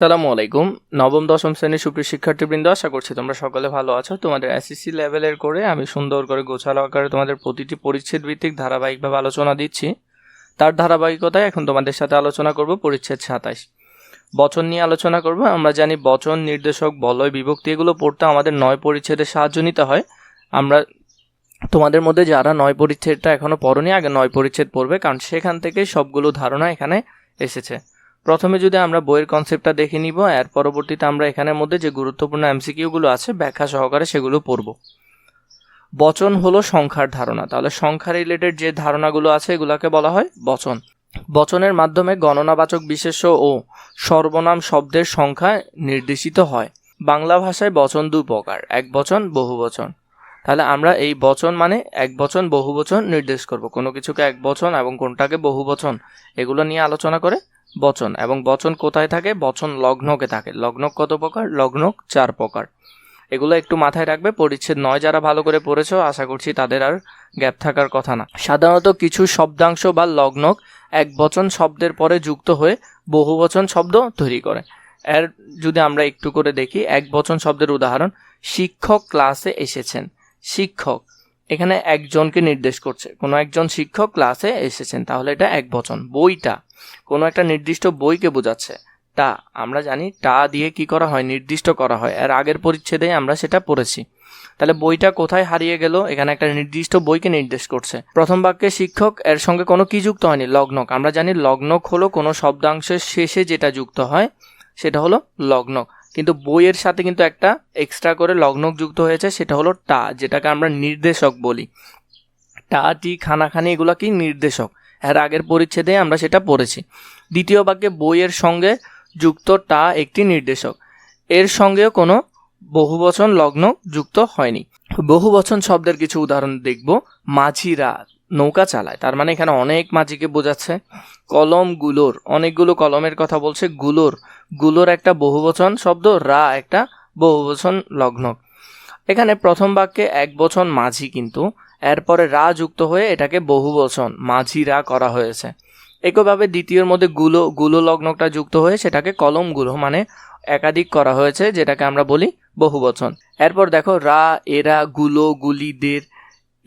সালামু আলাইকুম। নবম, দশম শ্রেণির সুপ্রিয় শিক্ষার্থীবৃন্দ, আশা করছি তোমরা সকলে ভালো আছো। তোমাদের এসএসসি লেভেলের করে আমি সুন্দর করে গোছালো আকারে তোমাদের প্রতিটি পরিচ্ছেদ ভিত্তিক ধারাবাহিকভাবে আলোচনা দিচ্ছি। তার ধারাবাহিকতায় এখন তোমাদের সাথে আলোচনা করব পরিচ্ছেদ সাতাইশ। বচন নিয়ে আলোচনা করব। আমরা জানি বচন, নির্দেশক, বলয়, বিভক্তি এগুলো পড়তে আমাদের নয় পরিচ্ছেদের সাহায্য নিতে হয়। আমরা তোমাদের মধ্যে যারা নয় পরিচ্ছেদটা এখনও পড়নি, আগে নয় পরিচ্ছেদ পড়বে, কারণ সেখান থেকে সবগুলো ধারণা এখানে এসেছে। প্রথমে যদি আমরা বইয়ের কনসেপ্টটা দেখে নিব, এর পরবর্তীতে আমরা এখানের মধ্যে যে গুরুত্বপূর্ণ এমসিকিউগুলো আছে, ব্যাখ্যা সহকারে সেগুলো পড়ব। বচন হলো সংখ্যার ধারণা। তাহলে সংখ্যা রিলেটেড যে ধারণাগুলো আছে, এগুলোকে বলা হয় বচন। বচনের মাধ্যমে গণনাবাচক বিশেষ্য ও সর্বনাম শব্দের সংখ্যা নির্দেশিত হয়। বাংলা ভাষায় বচন দু প্রকার, এক বচন, বহু বচন। তাহলে আমরা এই বচন মানে এক বচন, বহু বচন নির্দেশ করব। কোনো কিছুকে এক বচন এবং কোনটাকে বহু বচন, এগুলো নিয়ে আলোচনা করে বচন। এবং বচন কোথায় থাকে? বচন লগ্নকে থাকে। লগ্নক কত প্রকার? লগ্নক চার প্রকার। এগুলো একটু মাথায় রাখবে। পরিচ্ছেদ নয় যারা ভালো করে পড়েছো, আশা করছি তাদের আর গ্যাপ থাকার কথা না। সাধারণত কিছু শব্দাংশ বা লগ্নক এক বচন শব্দের পরে যুক্ত হয়ে বহু বচন শব্দ তৈরি করে। এর যদি আমরা একটু করে দেখি, এক বচন শব্দের উদাহরণ, শিক্ষক ক্লাসে এসেছেন। শিক্ষক এখানে একজনকে নির্দেশ করছে। কোনো একজন শিক্ষক ক্লাসে এসেছেন, তাহলে এটা এক বচন। বইটা, কোনো একটা নির্দিষ্ট বইকে বোঝাচ্ছে। টা, আমরা জানি টা দিয়ে কি করা হয়, নির্দিষ্ট করা হয়। এর আগের পরিচ্ছেদে আমরা সেটা পড়েছি। তাহলে বইটা কোথায় হারিয়ে গেল? এখানে একটা নির্দিষ্ট বইকে নির্দেশ করছে। প্রথম বাক্যে শিক্ষক, এর সঙ্গে কোনো কি যুক্ত হয়নি? লগ্নক। আমরা জানি লগ্নক হলো কোনো শব্দাংশের শেষে যেটা যুক্ত হয়, সেটা হলো লগ্নক। কিন্তু বইয়ের সাথে কিন্তু একটা এক্সট্রা করে লগ্নক যুক্ত হয়েছে, সেটা হলো টা, যেটাকে আমরা নির্দেশক বলি। টা, টি, খানাখানি এগুলো কি নির্দেশক? এর আগের পরিচ্ছেদে আমরা সেটা পড়েছি। দ্বিতীয় বাক্যে বইয়ের সঙ্গে যুক্ত টা একটি নির্দেশক। এর সঙ্গেও কোনো বহুবচন লগ্ন যুক্ত হয়নি। বহুবচন শব্দের কিছু উদাহরণ দেখব। মাঝিরা নৌকা চালায়। তার মানে এখানে অনেক মাঝিকে বোঝাচ্ছে। কলমগুলোর অনেকগুলো কলমের কথা বলছে গুলোর। গুলোর একটা বহুবচন শব্দ, রা একটা বহুবচন লগ্ন। এখানে প্রথম বাক্যে এক বচন মাঝি কিন্তু, এরপরে রা যুক্ত হয়ে এটাকে বহু বচন মাঝিরা করা হয়েছে। একইভাবে দ্বিতীয়র মধ্যে গুলো গুলো লগ্নটা যুক্ত হয়ে সেটাকে কলমগুলো মানে একাধিক করা হয়েছে, যেটাকে আমরা বলি বহু বচন এরপর দেখো রা, এরা, গুলো, গুলিদের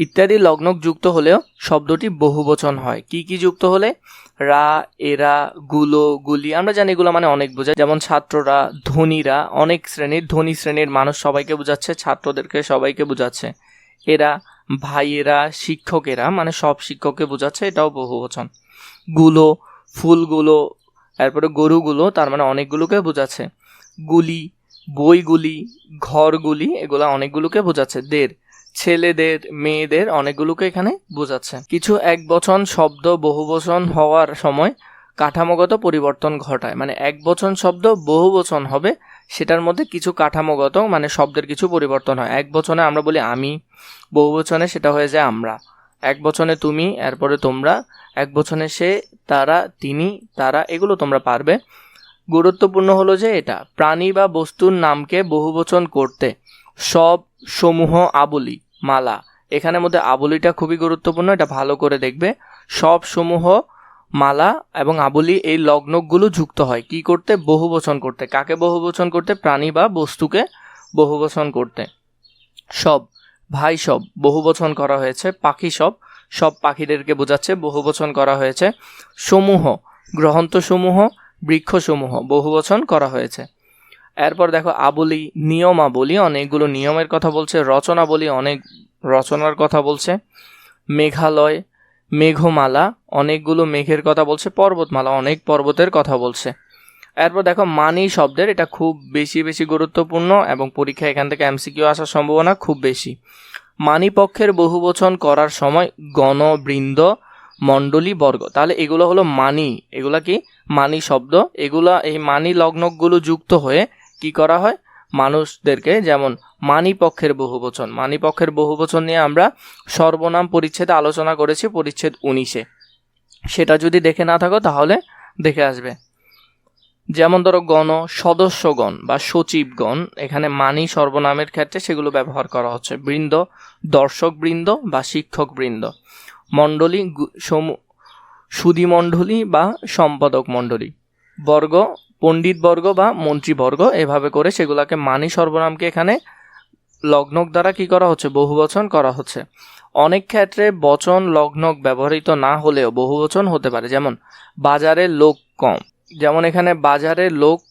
ইত্যাদি লগ্নক যুক্ত হলেও শব্দটি বহুবচন হয়। কি কি যুক্ত হলে? রা, এরা, গুলো, গুলি। আমরা জানি এগুলো মানে অনেক বোঝায়। যেমন ছাত্ররা, ধনীরা, অনেক শ্রেণির, ধনী শ্রেণির মানুষ সবাইকে বোঝাচ্ছে, ছাত্রদেরকে সবাইকে বোঝাচ্ছে। এরা, ভাইয়েরা, শিক্ষকেরা মানে সব শিক্ষককে বোঝাচ্ছে, এটাও বহু বচনগুলো, ফুলগুলো তারপরে গরুগুলো, তার মানে অনেকগুলোকে বোঝাচ্ছে। গুলি, বইগুলি, ঘরগুলি, এগুলো অনেকগুলোকে বোঝাচ্ছে। দের ছেলেদের, মেয়েদের অনেকগুলোকে এখানে বোঝাচ্ছে। কিছু এক বচন শব্দ বহু বচন হওয়ার সময় কাঠামোগত পরিবর্তন ঘটায়। মানে এক বচন শব্দ বহু বচন হবে, সেটার মধ্যে কিছু কাঠামোগত মানে শব্দের কিছু পরিবর্তন হয়। এক বচনে আমরা বলি আমি বহু বচনে সেটা হয়ে যায় আমরা। এক বচনে তুমি, এরপরে তোমরা এক বচনে সে, তারা, তিনি, তারা, এগুলো তোমরা পারবে। গুরুত্বপূর্ণ হলো যে এটা, প্রাণী বা বস্তুর নামকে বহুবচন করতে সব সমূহ আবলি, মালা। এখানের মধ্যে আবলিটা খুবই গুরুত্বপূর্ণ, এটা ভালো করে দেখবে। সব সমূহ মালা এবং আবলি এই লগ্নকগুলো যুক্ত হয়। কি করতে? বহুবচন করতে। কাকে বহুবচন করতে? প্রাণী বা বস্তুকে বহুবচন করতে। সব, ভাই সব, বহুবচন করা হয়েছে। পাখি সব সব পাখিদেরকে বোঝাচ্ছে, বহুবচন করা হয়েছে। সমূহ গ্রহন্ত সমূহ বৃক্ষসমূহ, বহুবচন করা হয়েছে। এরপর দেখো আবলি, নিয়মাবলী, অনেকগুলো নিয়মের কথা বলছে, রচনাবলী, অনেক রচনার কথা বলছে, মেঘালয়, মেঘমালা, অনেকগুলো মেঘের কথা বলছে, পর্বতমালা, অনেক পর্বতের কথা বলছে। এরপর দেখো মানি শব্দের, এটা খুব বেশি বেশি গুরুত্বপূর্ণ এবং পরীক্ষা এখান থেকে এমসিকিউ আসার সম্ভাবনা খুব বেশি। মানি পক্ষের বহুবচন করার সময় গণবৃন্দ, মণ্ডলী, বর্গ। তাহলে এগুলো হলো মানি। এগুলা কি? মানি শব্দ। এগুলা এই মানি লগ্নগুলো যুক্ত হয়ে কি করা হয়? মানুষদেরকে যেমন মানি পক্ষের বহুবচন। মানি পক্ষের বহুবচন নিয়ে আমরা সর্বনাম পরিচ্ছেদে আলোচনা করেছি, পরিচ্ছেদ উনিশে। সেটা যদি দেখে না থাকো তাহলে দেখে আসবে। যেমন ধরো গণ সদস্যগণ বা সচিবগণ, এখানে মানি সর্বনামের ক্ষেত্রে সেগুলো ব্যবহার করা হচ্ছে। বৃন্দ দর্শক বৃন্দ বা শিক্ষক বৃন্দ মণ্ডলী সুদী মণ্ডলী বা সম্পাদক মণ্ডলী বর্গ পণ্ডিতবর্গ বা মন্ত্রীবর্গ এভাবে করে সেগুলোকে মানি সর্বনামকে এখানে লগ্নক দ্বারা কি করা হচ্ছে? বহুবচন করা হচ্ছে। অনেক ক্ষেত্রে বচন, লগ্নক ব্যবহৃত না হলেও বহুবচন হতে পারে। যেমন, বাজারে লোক কম। যেমন এখানে বাজারে লোক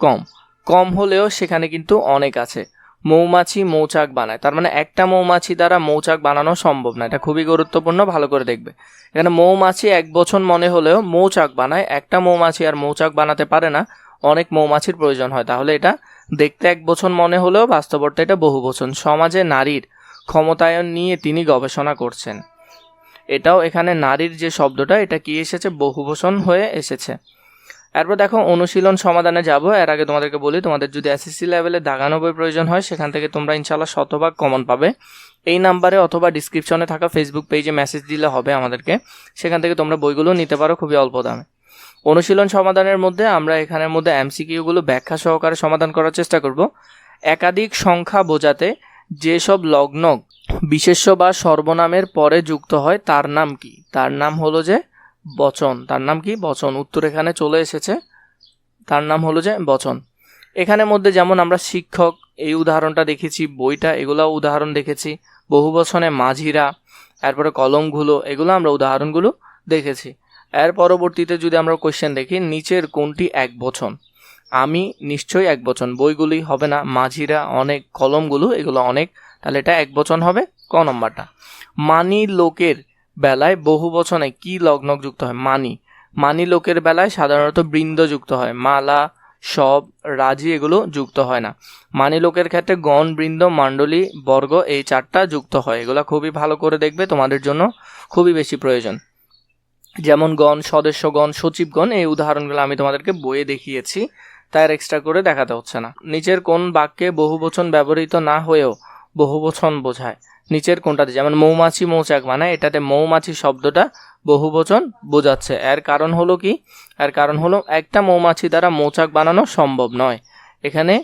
কম। কম হলেও সেখানে কিন্তু অনেক আছে। মৌমাছি মৌচাক বানায়। তার মানে একটা মৌমাছি দ্বারা মৌচাক বানানো সম্ভব না। এটা খুবই গুরুত্বপূর্ণ, ভালো করে দেখবে। এখানে মৌমাছি এক বছর মনে হলেও মৌচাক বানায়। একটা মৌমাছি আর মৌচাক বানাতে পারে না। অনেক মৌমাছির প্রয়োজন হয়। তাহলে এটা দেখতে এক বছর মনে হলেও বাস্তবতা এটা বহু বচন সমাজে নারীর ক্ষমতায়ন নিয়ে তিনি গবেষণা করছেন। এটাও এখানে নারীর যে শব্দটা, এটা কি এসেছে? বহুবচন হয়ে এসেছে। এরপর দেখো, অনুশীলন সমাধানে যাব। এর আগে তোমাদেরকে বলি, তোমাদের যদি এসএসসি লেভেলে দাগানো বই প্রয়োজন হয়, সেখান থেকে তোমরা ইনশাল্লাহ শতভাগ কমন পাবে। এই নাম্বারে অথবা ডিসক্রিপশনে থাকা ফেসবুক পেজে মেসেজ দিলে হবে আমাদেরকে। সেখান থেকে তোমরা বইগুলো নিতে পারো খুবই অল্প দামে। অনুশীলন সমাধানের মধ্যে আমরা এখানের মধ্যে এমসিকিউগুলো ব্যাখ্যা সহকারে সমাধান করার চেষ্টা করব। একাধিক সংখ্যা বোঝাতে যেসব লগ্ন, বিশেষ্য বা সর্বনামের পরে যুক্ত হয়, তার নাম কি? তার নাম হলো যে বচন। তার নাম কি? বচন। উত্তর এখানে চলে এসেছে। তার নাম হলো যে বচন। এখানের মধ্যে যেমন আমরা শিক্ষক, এই উদাহরণটা দেখেছি, বইটা, এগুলাও উদাহরণ দেখেছি। বহু বচনে মাঝিরা, এরপরে কলমগুলো, এগুলো আমরা উদাহরণগুলো দেখেছি। এর পরবর্তীতে যদি আমরা কোয়েশ্চেন দেখি, নিচের কোনটি এক বচন? আমি নিশ্চয়ই এক বচন। বইগুলি হবে না। মাঝিরা অনেক, কলমগুলো, এগুলো অনেক। তাহলে এটা এক বচন হবে। ক নম্বরটা? মানি লোকের বেলায় বহু বচনে কি লগ্নক যুক্ত হয়? মানি। মানি লোকের বেলায় সাধারণত বৃন্দ যুক্ত হয়। মালা, সব, রাজি এগুলো যুক্ত হয় না। মানি লোকের ক্ষেত্রে গণ, বৃন্দ মণ্ডলী বর্গ এই চারটা যুক্ত হয়। এগুলো খুবই ভালো করে দেখবে, তোমাদের জন্য খুবই বেশি প্রয়োজন। যেমন গণ সদস্যগণ সচিবগণ এই উদাহরণগুলো আমি তোমাদেরকে বইয়ে দেখিয়েছি। তাই আর এক্সট্রা করে দেখাতে হচ্ছে না। নিচের কোন বাক্যে বহুবচন ব্যবহৃত না হয়েও বহুবচন বোঝায়। নিচের কোনটাতে? যেমন মৌমাছি, মৌচাক মানে এটাতে মৌমাছি শব্দটা বহুবচন বোঝাচ্ছে। এর কারণ হলো কি? এর কারণ হলো একটা মৌমাছি দ্বারা মৌচাক বানানো সম্ভব নয়। এখানে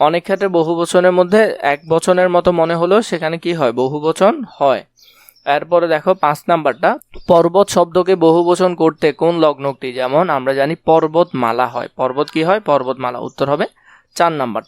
অনেক ক্ষেত্রে বহু বচনের মধ্যে এক বচনের মতো মনে হলেও সেখানে কি হয়? বহুবচন হয়। এরপরে দেখো পাঁচ নাম্বারটা। পর্বত শব্দকে বহুবচন করতে কোন লগ্নটি যেমন আমরা জানি পর্বতমালা হয়। পর্বত কি হয়? পর্বতমালা। উত্তর হবে চার নাম্বার।